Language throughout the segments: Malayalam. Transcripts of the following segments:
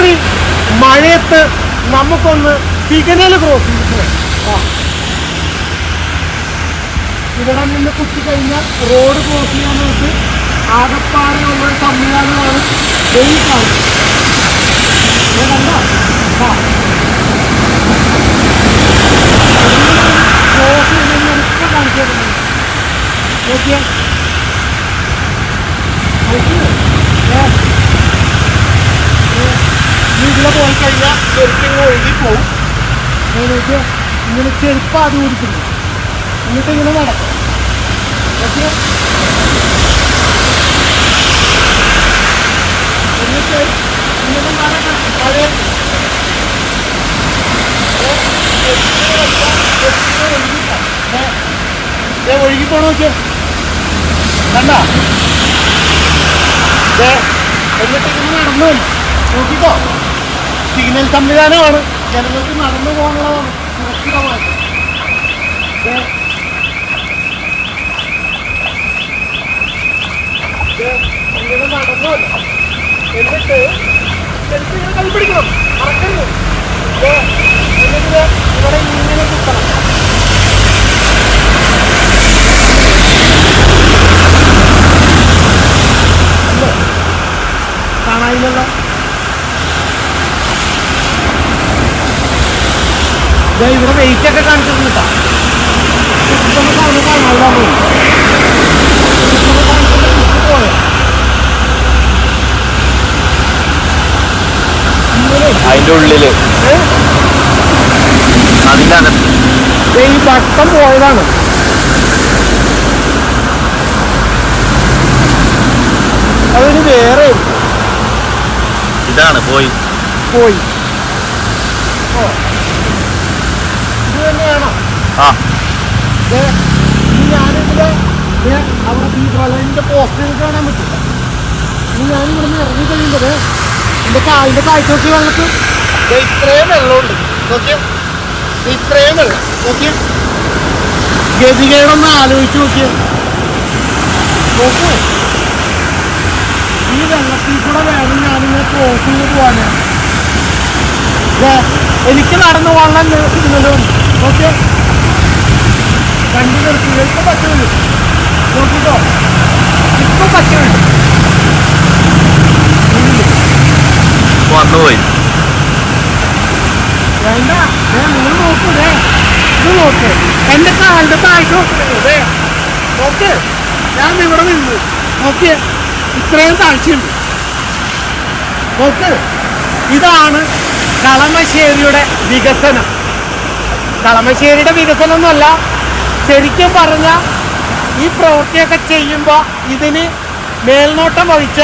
രാത്രി മഴയത്ത് നമുക്കൊന്ന് സിഗ്നൽ ക്രോസ് ഇവിടെ നിന്ന് കുത്തി കഴിഞ്ഞാൽ റോഡ് ക്രോസ് ചെയ്യാൻ നമുക്ക് ആകപ്പാടെയുള്ള സംവിധാനമാണ്? ആ. ക്രോസ് ചെയ്ത് ഇപ്പം ഇപ്പൊ കാണിച്ചു തരുന്നു. നോക്കിയേ നോക്കിയേ ഏ. ഏ. ഇനി ഇതിലെ പോയി കഴിഞ്ഞാൽ ശരിക്കും ഒഴുകി പോവും. അതിലേക്ക് ഇങ്ങനെ ചെരുപ്പ് ആദ്യം ഓടിക്കുന്നു എന്നിട്ട് ഇങ്ങനെ നടക്കും. നോക്കിയേ എന്നിട്ട് ഇങ്ങനെ നടക്കണം. പഴയ ഒഴുകി പോണ നോക്കിയേ കണ്ട? എന്നിട്ട് ഇങ്ങനെ നടന്നു. നോക്കിക്കോ. സിഗ്നൽ സംവിധാനമാണ് ജനങ്ങൾക്ക് നടന്നു പോകാനുള്ളതാണ്. സുരക്ഷിതമായിട്ട് നടന്നു? എന്നിട്ട് ഇങ്ങനെ കൈ പിടിക്കണം. മറക്കരുത്. എന്നിട്ട് ഇവിടെ ഇങ്ങനെ കുത്തണം ഇവിടെ വെയിറ്റ് ഒക്കെ കാണിച്ചിട്ടുണ്ട് അതിന്റെ ഉള്ളിൽ? അതിന്റെ അകത്ത് ഈ വട്ടം പോയതാണ്. അതിന് വേറെ ഇതാണ് പോയി. പോയി. ഓ ഇറങ്ങി എന്റെ ഗതികേടൊന്ന് ആലോചിച്ച് നോക്കൂ ഈ വെള്ളത്തിൽ കൂടെ വേണം ഞാനിങ്ങനെ ക്രോസ് ചെയ്ത് എനിക്ക് നടന്നു പോകാനുള്ള സിഗ്നലും നോക്കിയോ. വണ്ടി നിർത്തില്ല ഇപ്പൊ പറ്റുള്ളൂ നോക്കിക്കോ ഇപ്പൊ പറ്റുള്ളൂ വന്നുപോയി വേണ്ട നിങ്ങൾ നോക്കൂ ദേ ഇത് നോക്ക് ദേ നോക്ക് ഞാൻ ഇവിടെ നിന്നു നോക്കിയേ ഇത്രയും താഴ്ചയുണ്ട് നോക്ക് ഇതാണ് കളമശ്ശേരിയുടെ വികസനം. കളമശ്ശേരിയുടെ വികസനം എന്നല്ല ശരിക്കും പറഞ്ഞ ഈ പ്രവൃത്തിയൊക്കെ ചെയ്യുമ്പോൾ ഇതിന് മേൽനോട്ടം വഹിച്ച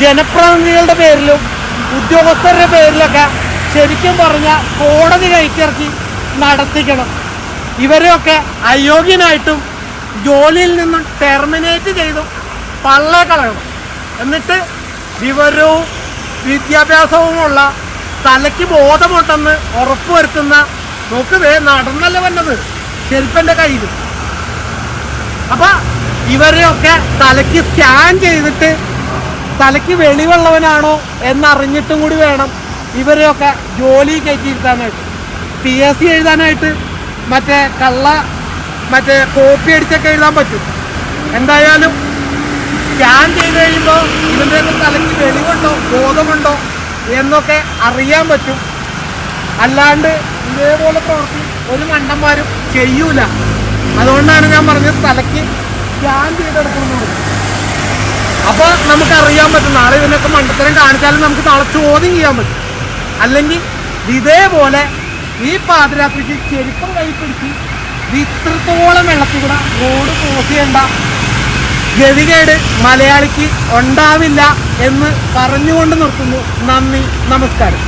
ജനപ്രതിനിധികളുടെ പേരിലും ഉദ്യോഗസ്ഥരുടെ പേരിലൊക്കെ ശരിക്കും പറഞ്ഞ കോടതി കയറ്റിറക്കി നടത്തിക്കണം. ഇവരെയൊക്കെ അയോഗ്യനായിട്ടും ജോലിയിൽ നിന്നും ടെർമിനേറ്റ് ചെയ്തും പള്ളേ കളയണം. എന്നിട്ട് വിവരവും വിദ്യാഭ്യാസവുമുള്ള തലയ്ക്ക് ബോധമുണ്ടെന്ന് ഉറപ്പുവരുത്തുന്ന നോക്കുവേ നടന്നല്ല വന്നത്. ചെരുപ്പന്റെ കയ്യിൽ അപ്പൊ ഇവരെയൊക്കെ തലയ്ക്ക് സ്കാൻ ചെയ്തിട്ട് തലയ്ക്ക് വെളിവുള്ളവനാണോ എന്നറിഞ്ഞിട്ടും കൂടി വേണം ഇവരെയൊക്കെ ജോലി കയറ്റിയിരുത്താനായിട്ട്. പി എസ് സി എഴുതാനായിട്ട് മറ്റേ കള്ള മറ്റേ കോപ്പി അടിച്ചൊക്കെ എഴുതാൻ പറ്റും. എന്തായാലും സ്കാൻ ചെയ്ത് കഴിയുമ്പോൾ ഇവരുടെ തലയ്ക്ക് വെളിവുണ്ടോ ബോധമുണ്ടോ എന്നൊക്കെ അറിയാൻ പറ്റും. അല്ലാണ്ട് ഇതേപോലെ പ്രവർത്തി ഒരു മണ്ടന്മാരും ചെയ്യൂല. അതുകൊണ്ടാണ് ഞാൻ പറഞ്ഞ തലയ്ക്ക് സ്കാൻ ചെയ്തെടുക്കുന്നത് അപ്പൊ നമുക്ക് അറിയാൻ പറ്റും നാളെ ഇതിനൊക്കെ മണ്ടത്തരം കാണിച്ചാലും നമുക്ക് നാളെ ചോദ്യം ചെയ്യാൻ പറ്റും. അല്ലെങ്കിൽ ഇതേപോലെ ഈ പാതിരാത്രിക്ക് ചെരുപ്പം കൈ പിടിച്ച് ഇത്രത്തോളം വെള്ളത്തിൽ കൂടെ റോഡ് ക്രോസ് ചെയ്യേണ്ട. ഗതികേട് മലയാളിക്ക് ഉണ്ടാവില്ല എന്ന് പറഞ്ഞുകൊണ്ട് നിർത്തുന്നു. നന്ദി നമസ്കാരം.